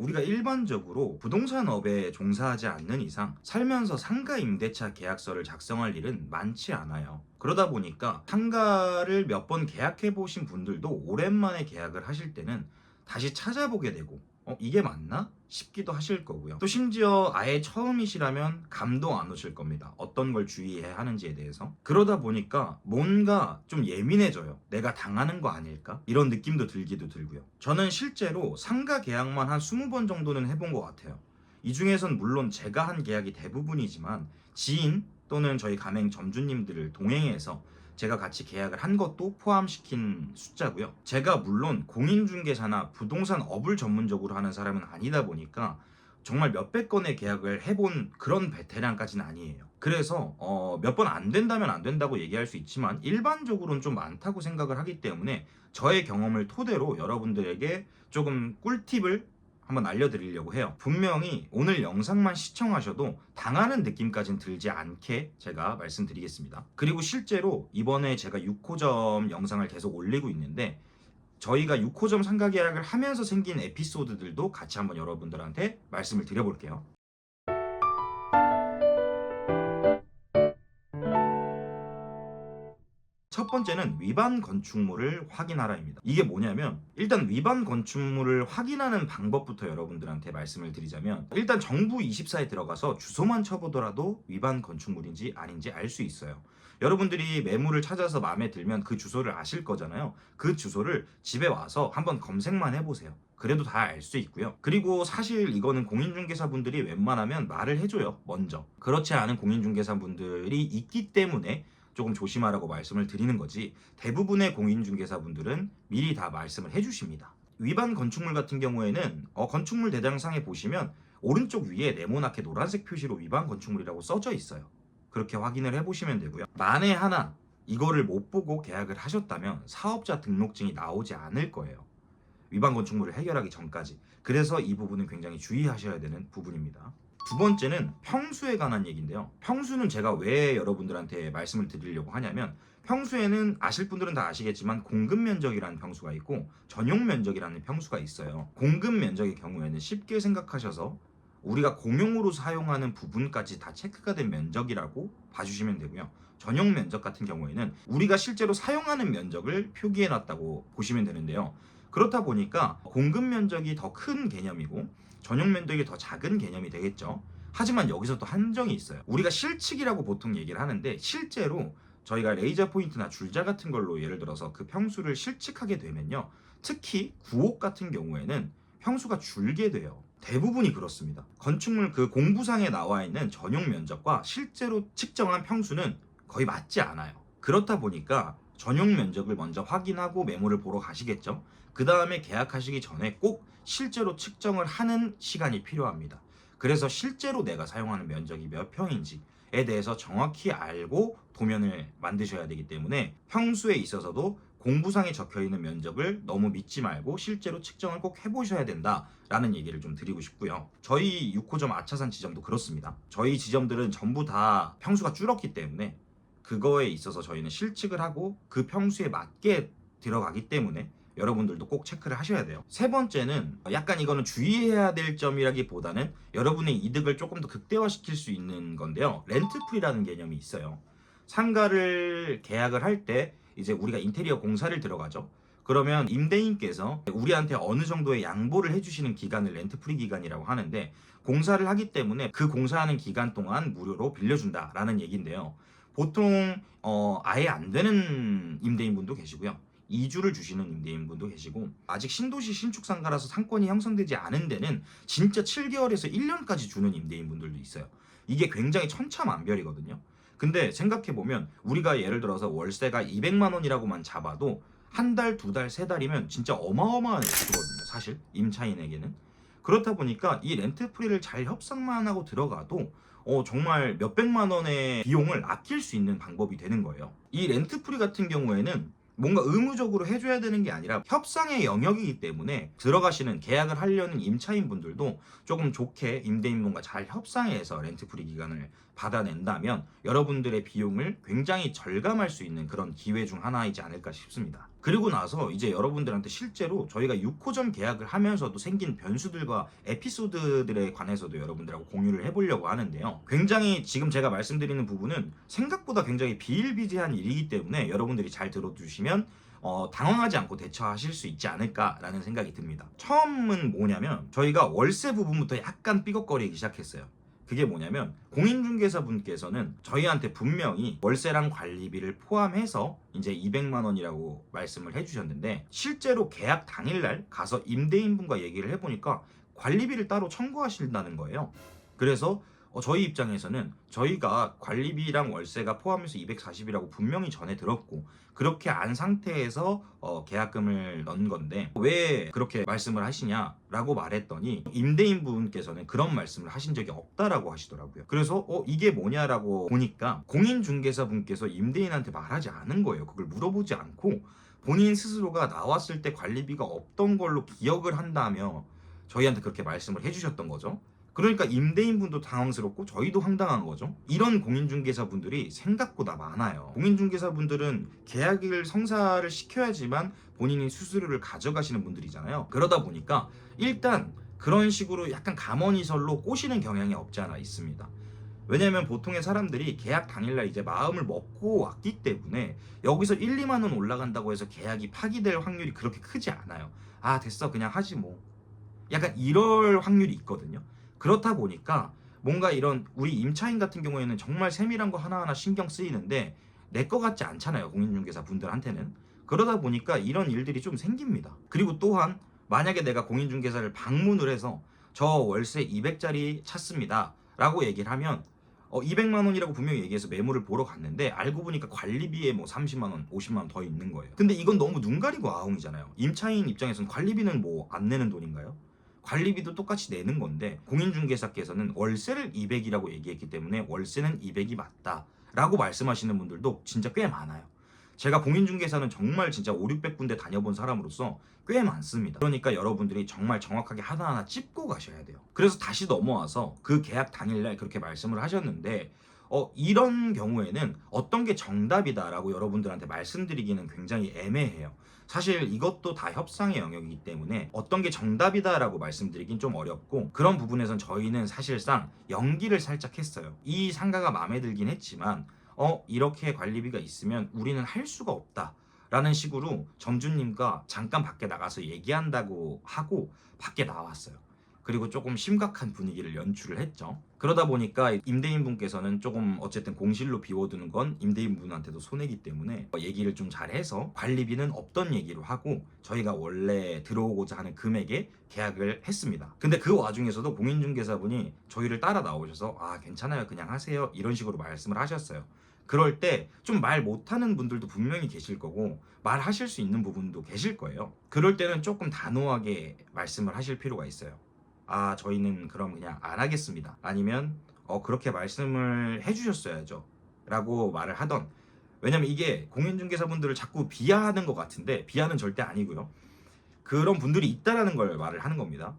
우리가 일반적으로 부동산업에 종사하지 않는 이상 살면서 상가 임대차 계약서를 작성할 일은 많지 않아요. 그러다 보니까 상가를 몇 번 계약해 보신 분들도 오랜만에 계약을 하실 때는 다시 찾아보게 되고 어, 이게 맞나? 싶기도 하실 거고요. 또 심지어 아예 처음이시라면 감도 안 오실 겁니다. 어떤 걸 주의해야 하는지에 대해서. 그러다 보니까 뭔가 좀 예민해져요. 내가 당하는 거 아닐까? 이런 느낌도 들기도 들고요. 저는 실제로 상가 계약만 한 20번 정도는 해본 것 같아요. 이 중에선 물론 제가 한 계약이 대부분이지만 지인 또는 저희 가맹 점주님들을 동행해서 제가 같이 계약을 한 것도 포함시킨 숫자고요. 제가 물론 공인중개사나 부동산 업을 전문적으로 하는 사람은 아니다 보니까 정말 몇백 건의 계약을 해본 그런 베테랑까지는 아니에요. 그래서 어, 몇 번 안 된다면 안 된다고 얘기할 수 있지만 일반적으로는 좀 많다고 생각을 하기 때문에 저의 경험을 토대로 여러분들에게 조금 꿀팁을 한번 알려드리려고 해요. 분명히 오늘 영상만 시청하셔도 당하는 느낌까진 들지 않게 제가 말씀드리겠습니다. 그리고 실제로 이번에 제가 6호점 영상을 계속 올리고 있는데 저희가 6호점 상가 계약을 하면서 생긴 에피소드들도 같이 한번 여러분들한테 말씀을 드려볼게요. 첫 번째는 위반 건축물을 확인하라입니다. 이게 뭐냐면 일단 위반 건축물을 확인하는 방법부터 여러분들한테 말씀을 드리자면 일단 정부 24에 들어가서 주소만 쳐보더라도 위반 건축물인지 아닌지 알 수 있어요. 여러분들이 매물을 찾아서 마음에 들면 그 주소를 아실 거잖아요. 그 주소를 집에 와서 한번 검색만 해보세요. 그래도 다 알 수 있고요. 그리고 사실 이거는 공인중개사분들이 웬만하면 말을 해줘요. 먼저. 그렇지 않은 공인중개사분들이 있기 때문에 조금 조심하라고 말씀을 드리는 거지 대부분의 공인중개사분들은 미리 다 말씀을 해주십니다. 위반 건축물 같은 경우에는 어, 건축물 대장상에 보시면 오른쪽 위에 네모나게 노란색 표시로 위반 건축물이라고 써져 있어요. 그렇게 확인을 해보시면 되고요. 만에 하나 이거를 못 보고 계약을 하셨다면 사업자 등록증이 나오지 않을 거예요. 위반 건축물을 해결하기 전까지. 그래서 이 부분은 굉장히 주의하셔야 되는 부분입니다. 두 번째는 평수에 관한 얘기인데요. 평수는 제가 왜 여러분들한테 말씀을 드리려고 하냐면 평수에는 아실 분들은 다 아시겠지만 공급 면적이라는 평수가 있고 전용 면적이라는 평수가 있어요. 공급 면적의 경우에는 쉽게 생각하셔서 우리가 공용으로 사용하는 부분까지 다 체크가 된 면적이라고 봐주시면 되고요. 전용 면적 같은 경우에는 우리가 실제로 사용하는 면적을 표기해 놨다고 보시면 되는데요. 그렇다 보니까 공급 면적이 더 큰 개념이고 전용 면적이 더 작은 개념이 되겠죠. 하지만 여기서 또 한정이 있어요. 우리가 실측이라고 보통 얘기를 하는데 실제로 저희가 레이저 포인트나 줄자 같은 걸로 예를 들어서 그 평수를 실측하게 되면요. 특히 구옥 같은 경우에는 평수가 줄게 돼요. 대부분이 그렇습니다. 건축물 그 공부상에 나와 있는 전용 면적과 실제로 측정한 평수는 거의 맞지 않아요. 그렇다 보니까 전용 면적을 먼저 확인하고 매물을 보러 가시겠죠. 그 다음에 계약하시기 전에 꼭 실제로 측정을 하는 시간이 필요합니다. 그래서 실제로 내가 사용하는 면적이 몇 평인지에 대해서 정확히 알고 도면을 만드셔야 되기 때문에 평수에 있어서도 공부상에 적혀 있는 면적을 너무 믿지 말고 실제로 측정을 꼭 해보셔야 된다라는 얘기를 좀 드리고 싶고요. 저희 6호점 아차산 지점도 그렇습니다. 저희 지점들은 전부 다 평수가 줄었기 때문에 그거에 있어서 저희는 실측을 하고 그 평수에 맞게 들어가기 때문에 여러분들도 꼭 체크를 하셔야 돼요. 세 번째는 약간 이거는 주의해야 될 점이라기보다는 여러분의 이득을 조금 더 극대화시킬 수 있는 건데요. 렌트풀이라는 개념이 있어요. 상가를 계약을 할 때 이제 우리가 인테리어 공사를 들어가죠. 그러면 임대인께서 우리한테 어느 정도의 양보를 해주시는 기간을 렌트프리 기간이라고 하는데 공사를 하기 때문에 그 공사하는 기간 동안 무료로 빌려준다라는 얘기인데요. 보통 어, 아예 안 되는 임대인분도 계시고요. 2주를 주시는 임대인분도 계시고 아직 신도시 신축 상가라서 상권이 형성되지 않은 데는 진짜 7개월에서 1년까지 주는 임대인분들도 있어요. 이게 굉장히 천차만별이거든요. 근데 생각해 보면 우리가 예를 들어서 월세가 200만 원이라고만 잡아도 한 달, 두 달, 세 달이면 진짜 어마어마한 액수거든요. 사실 임차인에게는 그렇다 보니까 이 렌트 프리를 잘 협상만 하고 들어가도 어, 정말 몇백만 원의 비용을 아낄 수 있는 방법이 되는 거예요. 이 렌트 프리 같은 경우에는 뭔가 의무적으로 해줘야 되는 게 아니라 협상의 영역이기 때문에 들어가시는 계약을 하려는 임차인 분들도 조금 좋게 임대인분과 잘 협상해서 렌트프리 기간을 받아낸다면 여러분들의 비용을 굉장히 절감할 수 있는 그런 기회 중 하나이지 않을까 싶습니다. 그리고 나서 이제 여러분들한테 실제로 저희가 6호점 계약을 하면서도 생긴 변수들과 에피소드들에 관해서도 여러분들하고 공유를 해보려고 하는데요. 굉장히 지금 제가 말씀드리는 부분은 생각보다 굉장히 비일비재한 일이기 때문에 여러분들이 잘 들어주시면 어, 당황하지 않고 대처하실 수 있지 않을까라는 생각이 듭니다. 처음은 뭐냐면 저희가 월세 부분부터 약간 삐걱거리기 시작했어요. 그게 뭐냐면 공인중개사 분께서는 저희한테 분명히 월세랑 관리비를 포함해서 이제 200만 원이라고 말씀을 해주셨는데 실제로 계약 당일날 가서 임대인분과 얘기를 해보니까 관리비를 따로 청구하신다는 거예요. 그래서 어, 저희 입장에서는 저희가 관리비랑 월세가 포함해서 240이라고 분명히 전에 들었고 그렇게 안 상태에서 어, 계약금을 넣은 건데 왜 그렇게 말씀을 하시냐라고 말했더니 임대인 분께서는 그런 말씀을 하신 적이 없다라고 하시더라고요. 그래서 어 이게 뭐냐라고 보니까 공인중개사 분께서 임대인한테 말하지 않은 거예요. 그걸 물어보지 않고 본인 스스로가 나왔을 때 관리비가 없던 걸로 기억을 한다며 저희한테 그렇게 말씀을 해주셨던 거죠. 그러니까 임대인분도 당황스럽고 저희도 황당한 거죠. 이런 공인중개사분들이 생각보다 많아요. 공인중개사분들은 계약을 성사를 시켜야지만 본인이 수수료를 가져가시는 분들이잖아요. 그러다 보니까 일단 그런 식으로 약간 가머니설로 꼬시는 경향이 없지 않아 있습니다. 왜냐면 보통의 사람들이 계약 당일날 이제 마음을 먹고 왔기 때문에 여기서 1, 2만 원 올라간다고 해서 계약이 파기될 확률이 그렇게 크지 않아요. 아 됐어 그냥 하지 뭐. 약간 이럴 확률이 있거든요. 그렇다 보니까 뭔가 이런 우리 임차인 같은 경우에는 정말 세밀한 거 하나하나 신경 쓰이는데 내 거 같지 않잖아요 공인중개사 분들한테는 그러다 보니까 이런 일들이 좀 생깁니다 그리고 또한 만약에 내가 공인중개사를 방문을 해서 저 월세 200짜리 찾습니다 라고 얘기를 하면 어, 200만 원이라고 분명히 얘기해서 매물을 보러 갔는데 알고 보니까 관리비에 뭐 30만 원, 50만 원 더 있는 거예요. 근데 이건 너무 눈 가리고 아웅이잖아요. 임차인 입장에서는 관리비는 뭐 안 내는 돈인가요? 관리비도 똑같이 내는 건데 공인중개사께서는 월세를 200이라고 얘기했기 때문에 월세는 200이 맞다 라고 말씀하시는 분들도 진짜 꽤 많아요. 제가 공인중개사는 정말 진짜 5, 600군데 다녀본 사람으로서 꽤 많습니다. 그러니까 여러분들이 정말 정확하게 하나하나 찝고 가셔야 돼요. 그래서 다시 넘어와서 그 계약 당일날 그렇게 말씀을 하셨는데 어, 이런 경우에는 어떤 게 정답이다라고 여러분들한테 말씀드리기는 굉장히 애매해요. 사실 이것도 다 협상의 영역이기 때문에 어떤 게 정답이다라고 말씀드리긴 좀 어렵고 그런 부분에선 저희는 사실상 연기를 살짝 했어요. 이 상가가 마음에 들긴 했지만 어 이렇게 관리비가 있으면 우리는 할 수가 없다. 라는 식으로 점주님과 잠깐 밖에 나가서 얘기한다고 하고 밖에 나왔어요. 그리고 조금 심각한 분위기를 연출을 했죠. 그러다 보니까 임대인 분께서는 조금 어쨌든 공실로 비워두는 건 임대인 분한테도 손해기 때문에 얘기를 좀 잘해서 관리비는 없던 얘기로 하고 저희가 원래 들어오고자 하는 금액에 계약을 했습니다. 근데 그 와중에서도 공인중개사분이 저희를 따라 나오셔서 아 괜찮아요 그냥 하세요 이런 식으로 말씀을 하셨어요. 그럴 때 좀 말 못하는 분들도 분명히 계실 거고 말하실 수 있는 부분도 계실 거예요. 그럴 때는 조금 단호하게 말씀을 하실 필요가 있어요. 아 저희는 그럼 그냥 안 하겠습니다. 아니면 어 그렇게 말씀을 해주셨어야죠. 라고 말을 하던. 왜냐면 이게 공인중개사분들을 자꾸 비하하는 것 같은데 비하는 절대 아니고요. 그런 분들이 있다라는 걸 말을 하는 겁니다.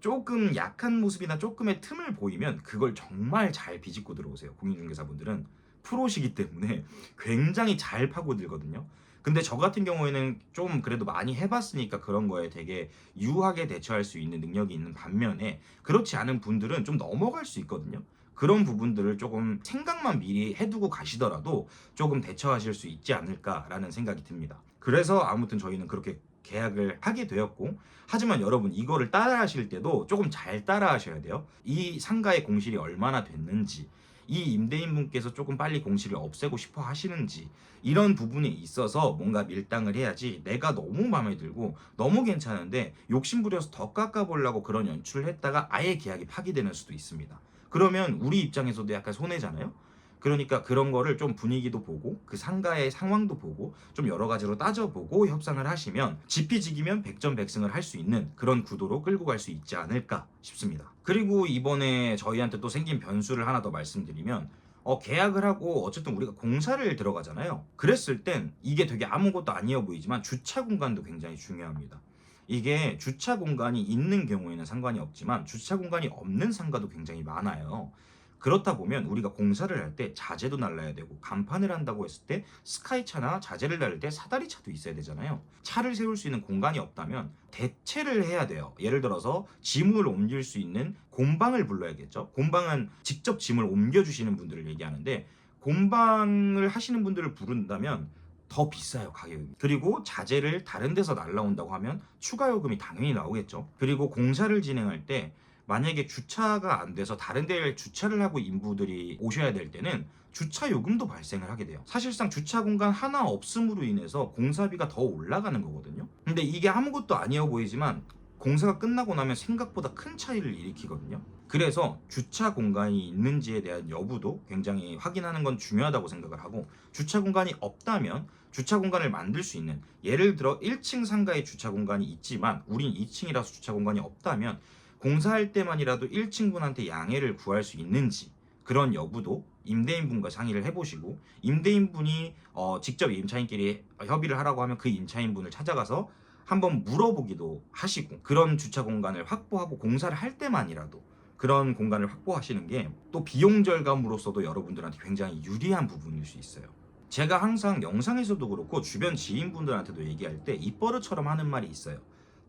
조금 약한 모습이나 조금의 틈을 보이면 그걸 정말 잘 비집고 들어오세요 공인중개사분들은. 프로시기 때문에 굉장히 잘 파고들거든요 근데 저 같은 경우에는 좀 그래도 많이 해봤으니까 그런 거에 되게 유하게 대처할 수 있는 능력이 있는 반면에 그렇지 않은 분들은 좀 넘어갈 수 있거든요. 그런 부분들을 조금 생각만 미리 해두고 가시더라도 조금 대처하실 수 있지 않을까라는 생각이 듭니다. 그래서 아무튼 저희는 그렇게 계약을 하게 되었고 하지만 여러분 이거를 따라 하실 때도 조금 잘 따라 하셔야 돼요. 이 상가의 공실이 얼마나 됐는지 이 임대인분께서 조금 빨리 공실을 없애고 싶어 하시는지 이런 부분에 있어서 뭔가 밀당을 해야지 내가 너무 마음에 들고 너무 괜찮은데 욕심부려서 더 깎아보려고 그런 연출을 했다가 아예 계약이 파기되는 수도 있습니다. 그러면 우리 입장에서도 약간 손해잖아요. 그러니까 그런 거를 좀 분위기도 보고 그 상가의 상황도 보고 좀 여러 가지로 따져보고 협상을 하시면 지피지기면 백전백승을 할 수 있는 그런 구도로 끌고 갈 수 있지 않을까 싶습니다. 그리고 이번에 저희한테 또 생긴 변수를 하나 더 말씀드리면 어, 계약을 하고 어쨌든 우리가 공사를 들어가잖아요. 그랬을 땐 이게 되게 아무것도 아니어 보이지만 주차 공간도 굉장히 중요합니다. 이게 주차 공간이 있는 경우에는 상관이 없지만 주차 공간이 없는 상가도 굉장히 많아요. 그렇다 보면 우리가 공사를 할 때 자재도 날라야 되고 간판을 한다고 했을 때 스카이차나 자재를 날릴 때 사다리차도 있어야 되잖아요. 차를 세울 수 있는 공간이 없다면 대체를 해야 돼요. 예를 들어서 짐을 옮길 수 있는 곰방을 불러야겠죠. 곰방은 직접 짐을 옮겨주시는 분들을 얘기하는데 곰방을 하시는 분들을 부른다면 더 비싸요 가격이 그리고 자재를 다른 데서 날라온다고 하면 추가 요금이 당연히 나오겠죠 그리고 공사를 진행할 때 만약에 주차가 안 돼서 다른 데에 주차를 하고 인부들이 오셔야 될 때는 주차 요금도 발생을 하게 돼요. 사실상 주차 공간 하나 없음으로 인해서 공사비가 더 올라가는 거거든요. 근데 이게 아무것도 아니어 보이지만 공사가 끝나고 나면 생각보다 큰 차이를 일으키거든요. 그래서 주차 공간이 있는지에 대한 여부도 굉장히 확인하는 건 중요하다고 생각을 하고 주차 공간이 없다면 주차 공간을 만들 수 있는 예를 들어 1층 상가에 주차 공간이 있지만 우린 2층이라서 주차 공간이 없다면 공사할 때만이라도 1층 분한테 양해를 구할 수 있는지 그런 여부도 임대인분과 상의를 해보시고 임대인분이 어, 직접 임차인끼리 협의를 하라고 하면 그 임차인분을 찾아가서 한번 물어보기도 하시고 그런 주차 공간을 확보하고 공사를 할 때만이라도 그런 공간을 확보하시는 게 또 비용 절감으로서도 여러분들한테 굉장히 유리한 부분일 수 있어요. 제가 항상 영상에서도 그렇고 주변 지인분들한테도 얘기할 때 입버릇처럼 하는 말이 있어요.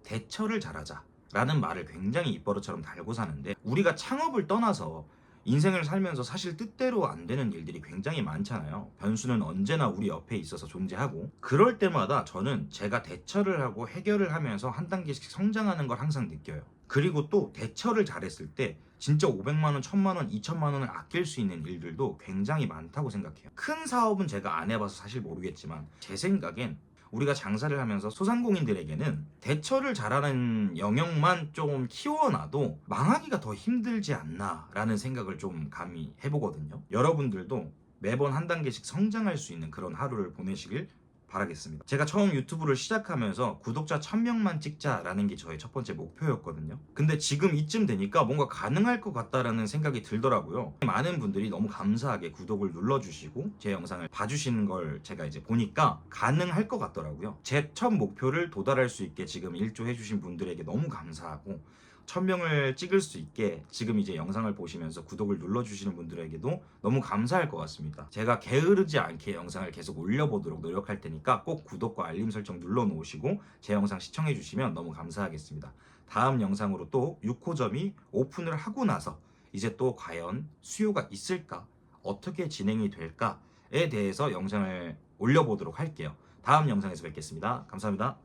대처를 잘하자. 라는 말을 굉장히 입버릇처럼 달고 사는데 우리가 창업을 떠나서 인생을 살면서 사실 뜻대로 안 되는 일들이 굉장히 많잖아요. 변수는 언제나 우리 옆에 있어서 존재하고 그럴 때마다 저는 제가 대처를 하고 해결을 하면서 한 단계씩 성장하는 걸 항상 느껴요. 그리고 또 대처를 잘했을 때 진짜 500만 원, 1000만 원, 2000만 원을 아낄 수 있는 일들도 굉장히 많다고 생각해요. 큰 사업은 제가 안 해봐서 사실 모르겠지만 제 생각엔 우리가 장사를 하면서 소상공인들에게는 대처를 잘하는 영역만 좀 키워놔도 망하기가 더 힘들지 않나라는 생각을 좀 감히 해보거든요. 여러분들도 매번 한 단계씩 성장할 수 있는 그런 하루를 보내시길 바라겠습니다. 제가 처음 유튜브를 시작하면서 구독자 1000명만 찍자라는 게 저의 첫 번째 목표였거든요. 근데 지금 이쯤 되니까 뭔가 가능할 것 같다라는 생각이 들더라고요. 많은 분들이 너무 감사하게 구독을 눌러주시고 제 영상을 봐주시는 걸 제가 이제 보니까 가능할 것 같더라고요. 제 첫 목표를 도달할 수 있게 지금 일조해주신 분들에게 너무 감사하고 1000명을 찍을 수 있게 지금 이제 영상을 보시면서 구독을 눌러주시는 분들에게도 너무 감사할 것 같습니다. 제가 게으르지 않게 영상을 계속 올려보도록 노력할 테니까 꼭 구독과 알림 설정 눌러놓으시고 제 영상 시청해주시면 너무 감사하겠습니다. 다음 영상으로 또 6호점이 오픈을 하고 나서 이제 또 과연 수요가 있을까? 어떻게 진행이 될까에 대해서 영상을 올려보도록 할게요. 다음 영상에서 뵙겠습니다. 감사합니다.